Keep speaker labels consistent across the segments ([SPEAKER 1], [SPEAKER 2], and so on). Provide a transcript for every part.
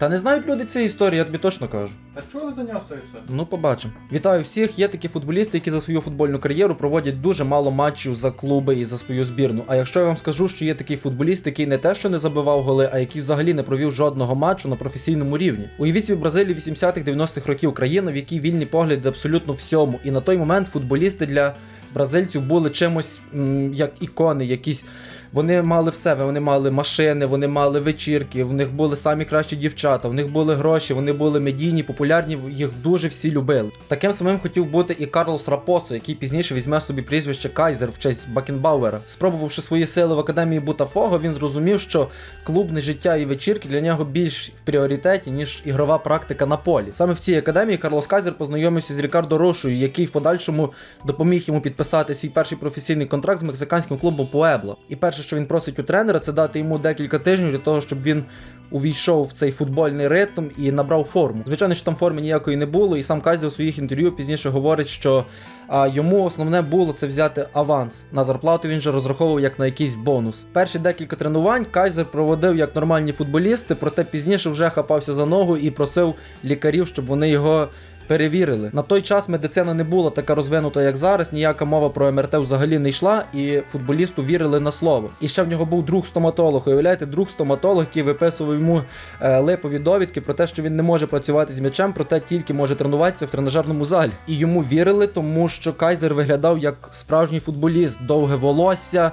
[SPEAKER 1] Та не знають люди цієї історії, я тобі точно кажу.
[SPEAKER 2] Та чули за нього стоїть все?
[SPEAKER 1] Ну, побачимо. Вітаю всіх. Є такі футболісти, які за свою футбольну кар'єру проводять дуже мало матчів за клуби і за свою збірну. А якщо я вам скажу, що є такий футболіст, який не те, що не забивав голи, а який взагалі не провів жодного матчу на професійному рівні. Уявіть собі Бразилію 80-х 90-х років країна, в якій вільний погляд абсолютно всьому. І на той момент футболісти для бразильців були чимось м, як ікони, якісь. Вони мали все, вони мали машини, вони мали вечірки, в них були самі кращі дівчата, в них були гроші, вони були медійні, популярні, їх дуже всі любили. Таким самим хотів бути і Карлос Рапосо, який пізніше візьме собі прізвище Кайзер в честь Бакенбауера. Спробувавши свої сили в академії Бутафого, він зрозумів, що клубне життя і вечірки для нього більш в пріоритеті, ніж ігрова практика на полі. Саме в цій академії Карлос Кайзер познайомився з Рікардо Рошою, який в подальшому допоміг йому підписати свій перший професійний контракт з мексиканським клубом Пуебло. І перше, що він просить у тренера, це дати йому декілька тижнів для того, щоб він увійшов в цей футбольний ритм і набрав форму. Звичайно, що там форми ніякої не було, і сам Кайзер у своїх інтерв'ю пізніше говорить, що а, йому основне було це взяти аванс. На зарплату він же розраховував як на якийсь бонус. Перші декілька тренувань Кайзер проводив як нормальні футболісти, проте пізніше вже хапався за ногу і просив лікарів, щоб вони його перевірили. На той час медицина не була така розвинута, як зараз. Ніяка мова про МРТ взагалі не йшла, і футболісту вірили на слово. І ще в нього був друг стоматолог. Уявляєте, друг стоматолог, який виписував йому е, липові довідки про те, що він не може працювати з м'ячем, проте тільки може тренуватися в тренажерному залі. І йому вірили, тому що Кайзер виглядав як справжній футболіст, довге волосся.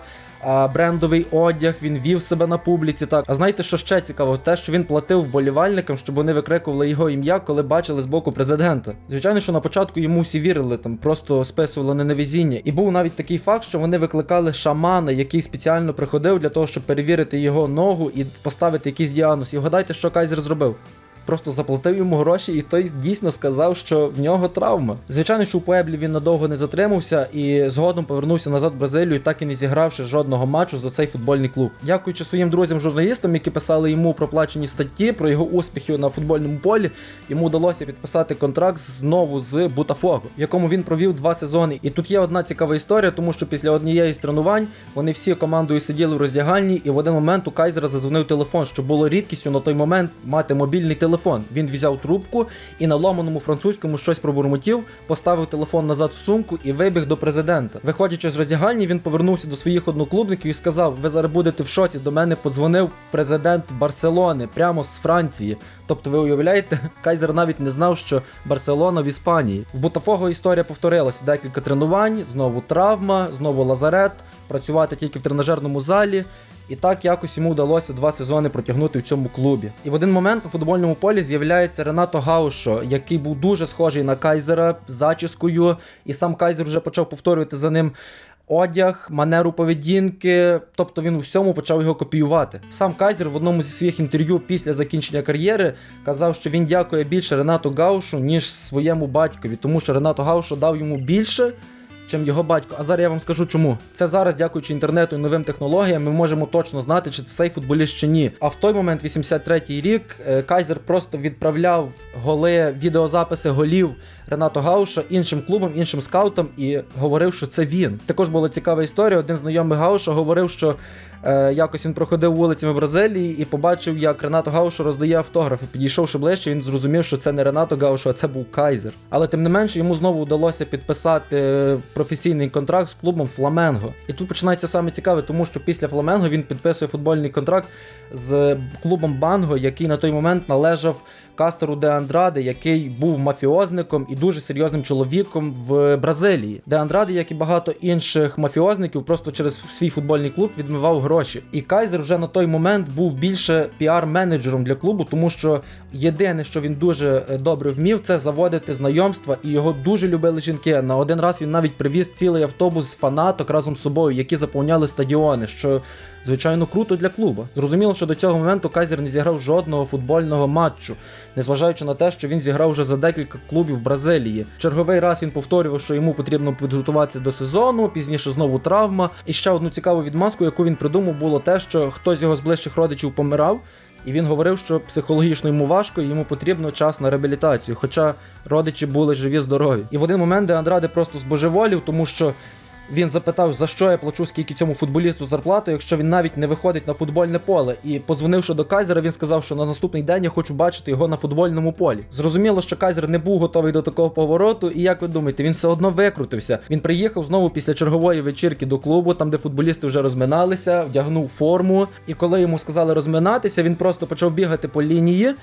[SPEAKER 1] Брендовий одяг, він вів себе на публіці. Так, а знаєте, що ще цікаво? Те, що він платив вболівальникам, щоб вони викрикували його ім'я, коли бачили з боку президента. Звичайно, що на початку йому всі вірили, там просто списували на невезіння. І був навіть такий факт, що вони викликали шамана, який спеціально приходив для того, щоб перевірити його ногу і поставити якийсь діагноз. І вгадайте, що Кайзер зробив. Просто заплатив йому гроші, і той дійсно сказав, що в нього травма. Звичайно, що у Пуеблі він надовго не затримався і згодом повернувся назад в Бразилію, так і не зігравши жодного матчу за цей футбольний клуб. Дякуючи своїм друзям-журналістам, які писали йому проплачені статті про його успіхи на футбольному полі, йому вдалося підписати контракт знову з Бутафого, в якому він провів два сезони. І тут є одна цікава історія, тому що після однієї з тренувань вони всі командою сиділи в роздягальні, і в один момент у Кайзера зазвонив телефон, що було рідкістю на той момент мати мобільний телефон. Він взяв трубку і на ломаному французькому щось пробурмотів, поставив телефон назад в сумку і вибіг до президента. Виходячи з роздягальні, він повернувся до своїх одноклубників і сказав: Ви зараз будете в шоці. До мене подзвонив президент Барселони прямо з Франції. Тобто, ви уявляєте, Кайзер навіть не знав, що Барселона в Іспанії. В Бутафого історія повторилася: декілька тренувань, знову травма, знову лазарет, працювати тільки в тренажерному залі. І так якось йому вдалося два сезони протягнути в цьому клубі. І в один момент у футбольному полі з'являється Ренато Гаушо, який був дуже схожий на Кайзера зачіскою, і сам Кайзер вже почав повторювати за ним. Одяг, манеру поведінки, тобто він у всьому почав його копіювати. Сам Кайзер в одному зі своїх інтерв'ю після закінчення кар'єри казав, що він дякує більше Ренату Гаушу, ніж своєму батькові, тому що Ренато Гаушу дав йому більше, чим його батько. А зараз я вам скажу чому. Це зараз, дякуючи інтернету і новим технологіям, ми можемо точно знати, чи це цей футболіст чи ні. А в той момент, 83-й рік, е, Кайзер просто відправляв голи, відеозаписи голів Ренато Гауша іншим клубам, іншим скаутам і говорив, що це він. Також була цікава історія. Один знайомий Гауша говорив, що е, якось він проходив вулицями Бразилії і побачив, як Ренато Гаушу роздає автографи. Підійшовши ближче, він зрозумів, що це не Ренато Гаушу, а це був Кайзер. Але тим не менше йому знову вдалося підписати е, професійний контракт з клубом Фламенго. І тут починається саме цікаве, тому що після Фламенго він підписує футбольний контракт з клубом Банго, який на той момент належав Кастеру де Андраде, який був мафіозником і дуже серйозним чоловіком в Бразилії. Де Андраде, як і багато інших мафіозників, просто через свій футбольний клуб відмивав гроші. І Кайзер вже на той момент був більше піар-менеджером для клубу, тому що єдине, що він дуже е, добре вмів, це заводити знайомства, і його дуже любили жінки. На один раз він навіть привіз цілий автобус з фанаток разом з собою, які заповняли стадіони. що Звичайно, круто для клуба. Зрозуміло, що до цього моменту Кайзер не зіграв жодного футбольного матчу, незважаючи на те, що він зіграв вже за декілька клубів Бразилії. Черговий раз він повторював, що йому потрібно підготуватися до сезону, пізніше знову травма. І ще одну цікаву відмазку, яку він придумав, було те, що хтось з його з ближчих родичів помирав. І він говорив, що психологічно йому важко, і йому потрібно час на реабілітацію, хоча родичі були живі, здорові. І в один момент де Андраде просто збожеволів, тому що Він запитав, за що я плачу скільки цьому футболісту зарплату, якщо він навіть не виходить на футбольне поле. І подзвонивши до Кайзера, він сказав, що на наступний день я хочу бачити його на футбольному полі. Зрозуміло, що Кайзер не був готовий до такого повороту, і як ви думаєте, він все одно викрутився. Він приїхав знову після чергової вечірки до клубу, там де футболісти вже розминалися, вдягнув форму. І коли йому сказали розминатися, він просто почав бігати по лінії.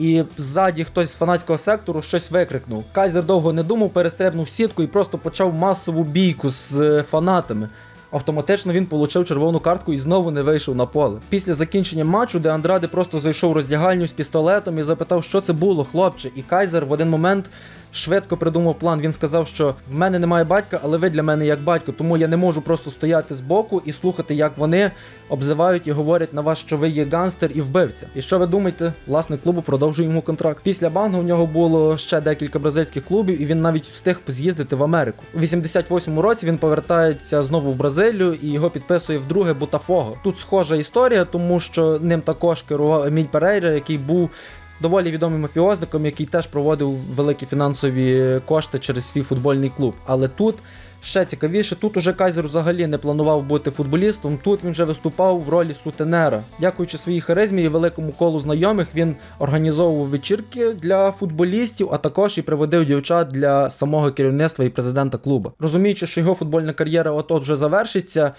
[SPEAKER 1] І ззаді хтось з фанатського сектору щось викрикнув. Кайзер довго не думав, перестрибнув сітку і просто почав масову бійку з фанатами. Автоматично він получив червону картку і знову не вийшов на поле. Після закінчення матчу, де Андраде просто зайшов роздягальню з пістолетом і запитав, що це було, хлопче. І Кайзер в один момент швидко придумав план. Він сказав, що в мене немає батька, але ви для мене як батько, тому я не можу просто стояти збоку і слухати, як вони обзивають і говорять на вас, що ви є ганстер і вбивця. І що ви думаєте? Власник клубу продовжує йому контракт. Після бангу в нього було ще декілька бразильських клубів, і він навіть встиг з'їздити в Америку. У 88-му році він повертається знову в Бразилію і його підписує вдруге Бутафого. Тут схожа історія, тому що ним також керував Еміль Перейра, який був. Доволі відомим мафіозником, який теж проводив великі фінансові кошти через свій футбольний клуб. Але тут ще цікавіше, тут уже Кайзер взагалі не планував бути футболістом. Тут він вже виступав в ролі сутенера. Дякуючи своїй харизмі і великому колу знайомих, він організовував вечірки для футболістів, а також і приводив дівчат для самого керівництва і президента клубу. Розуміючи, що його футбольна кар'єра от-от вже завершиться.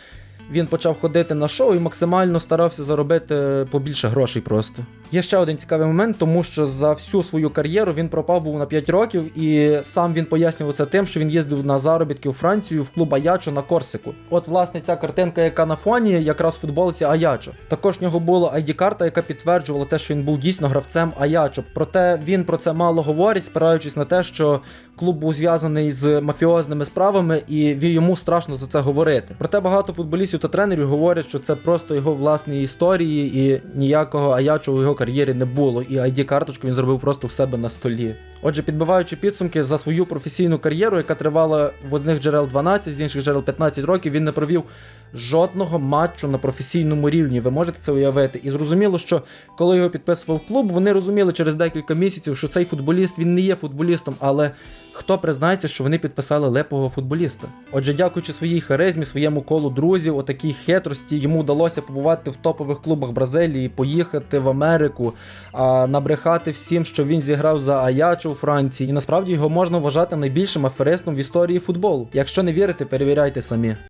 [SPEAKER 1] Він почав ходити на шоу і максимально старався заробити побільше грошей просто. Є ще один цікавий момент, тому що за всю свою кар'єру він пропав був на 5 років, і сам він пояснював це тим, що він їздив на заробітки у Францію в клуб Аячо на Корсику. От, власне, ця картинка, яка на фоні, якраз футболці Аячо. Також в нього була ID-карта, яка підтверджувала те, що він був дійсно гравцем Аячо. Проте він про це мало говорить, спираючись на те, що клуб був зв'язаний з мафіозними справами, і йому страшно за це говорити. Проте багато футболістів та тренерів говорять, що це просто його власні історії, і ніякого Аячо у його кар'єрі не було. І ID-карточку він зробив просто в себе на столі. Отже, підбиваючи підсумки за свою професійну кар'єру, яка тривала в одних джерел 12, з інших джерел 15 років, він не провів жодного матчу на професійному рівні. Ви можете це уявити? І зрозуміло, що коли його підписував клуб, вони розуміли через декілька місяців, що цей футболіст він не є футболістом, але хто признається, що вони підписали лепового футболіста? Отже, дякуючи своїй харизмі, своєму колу друзів, отакій хитрості, йому вдалося побувати в топових клубах Бразилії, поїхати в Америку, а набрехати всім, що він зіграв за Аячо у Франції. І насправді його можна вважати найбільшим аферистом в історії футболу. Якщо не вірите, перевіряйте самі.